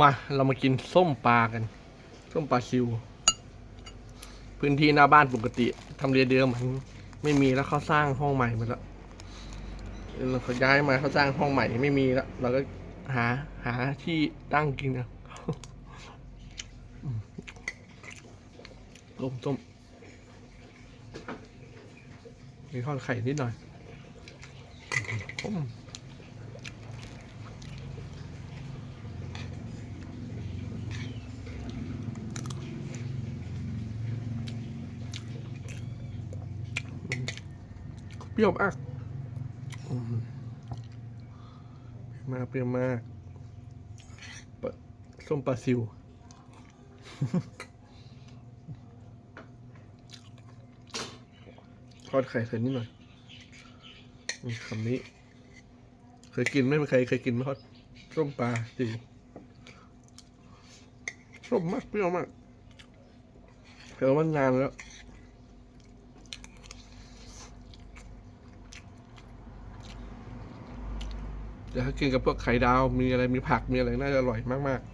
มาเรามากินส้มปลากัน ส้มปลาซิว พื้นที่หน้าบ้านปกติทำเรียเดิมมันไม่มีแล้วเขาสร้างห้องใหม่หมดแล้วเราเขาย้ายมาเขาสร้างห้องใหม่ไม่มีแล้วเราก็หาหาที่ตั้งกินนะต้มต้มมีทอดไข่นิดหน่อยอืม เป รี้ยวมากมเปรี้ยวมากเปรี้ยวมากส้มปลาซิว ทอดไข่ใส่นิดหน่อยคำนี้ เคยกินไหมใครเคยกินไหมทอดส้มปลาซิส้มมากเปรี้ยวมากเปรี้ยวมานานแล้ว เดี๋ยวถ้ากินกับพวกไข่ดาวมีอะไรมีผักมีอะไรน่าจะอร่อยมากๆ